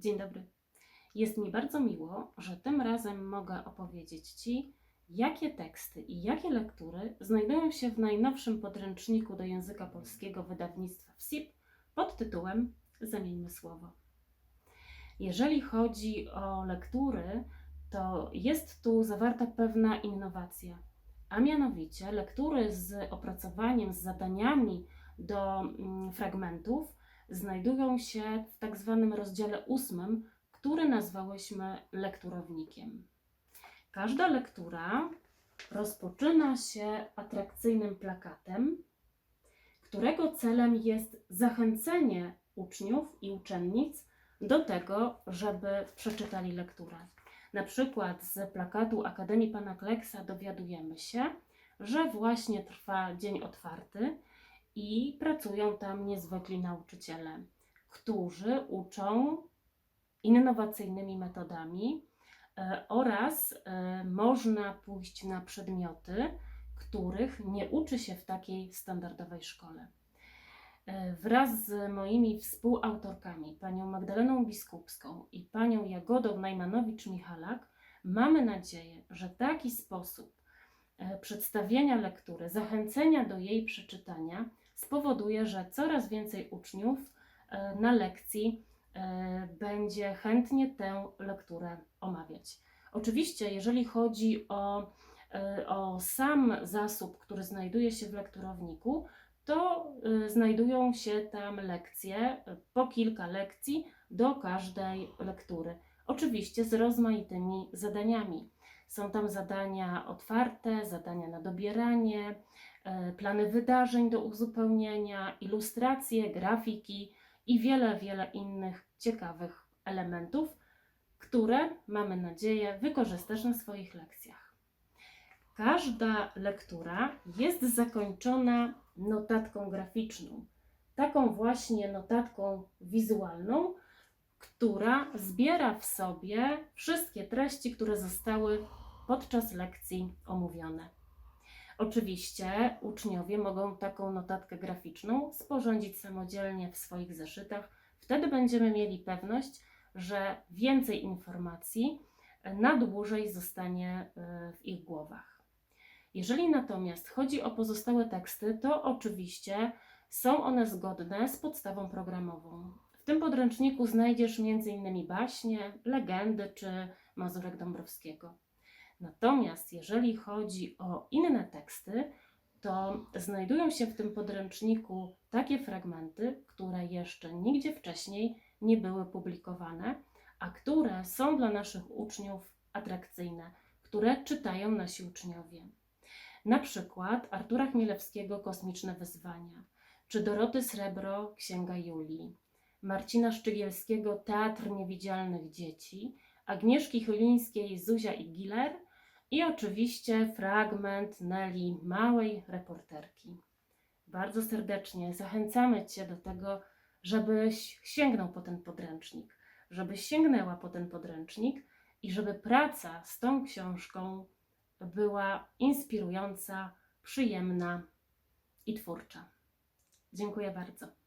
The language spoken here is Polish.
Dzień dobry. Jest mi bardzo miło, że tym razem mogę opowiedzieć Ci, jakie teksty i jakie lektury znajdują się w najnowszym podręczniku do języka polskiego wydawnictwa WSIP pod tytułem Zamieńmy słowo. Jeżeli chodzi o lektury, to jest tu zawarta pewna innowacja, a mianowicie lektury z opracowaniem, z zadaniami do mm, fragmentów znajdują się w tak zwanym rozdziale ósmym, który nazwałyśmy lekturownikiem. Każda lektura rozpoczyna się atrakcyjnym plakatem, którego celem jest zachęcenie uczniów i uczennic do tego, żeby przeczytali lekturę. Na przykład z plakatu Akademii Pana Kleksa dowiadujemy się, że właśnie trwa dzień otwarty i pracują tam niezwykli nauczyciele, którzy uczą innowacyjnymi metodami e, oraz e, można pójść na przedmioty, których nie uczy się w takiej standardowej szkole. E, Wraz z moimi współautorkami, panią Magdaleną Biskupską i panią Jagodą Najmanowicz-Michalak, mamy nadzieję, że taki sposób przedstawienia lektury, zachęcenia do jej przeczytania spowoduje, że coraz więcej uczniów e, na lekcji e, będzie chętnie tę lekturę omawiać. Oczywiście, jeżeli chodzi o, e, o sam zasób, który znajduje się w lekturowniku, to znajdują się tam lekcje, po kilka lekcji do każdej lektury. Oczywiście z rozmaitymi zadaniami. Są tam zadania otwarte, zadania na dobieranie, plany wydarzeń do uzupełnienia, ilustracje, grafiki i wiele, wiele innych ciekawych elementów, które mamy nadzieję wykorzystasz na swoich lekcjach. Każda lektura jest zakończona notatką graficzną, taką właśnie notatką wizualną, która zbiera w sobie wszystkie treści, które zostały podczas lekcji omówione. Oczywiście uczniowie mogą taką notatkę graficzną sporządzić samodzielnie w swoich zeszytach. Wtedy będziemy mieli pewność, że więcej informacji na dłużej zostanie y, w ich głowach. Jeżeli natomiast chodzi o pozostałe teksty, to oczywiście są one zgodne z podstawą programową. W tym podręczniku znajdziesz m.in. baśnie, legendy czy Mazurek Dąbrowskiego. Natomiast jeżeli chodzi o inne teksty, to znajdują się w tym podręczniku takie fragmenty, które jeszcze nigdzie wcześniej nie były publikowane, a które są dla naszych uczniów atrakcyjne, które czytają nasi uczniowie. Na przykład Artura Chmielewskiego Kosmiczne Wyzwania, czy Doroty Srebro Księga Julii, Marcina Szczygielskiego Teatr Niewidzialnych Dzieci, Agnieszki Chylińskiej Zuzia i Giler i oczywiście fragment Neli Małej Reporterki. Bardzo serdecznie zachęcamy Cię do tego, żebyś sięgnął po ten podręcznik, żebyś sięgnęła po ten podręcznik i żeby praca z tą książką była inspirująca, przyjemna i twórcza. Dziękuję bardzo.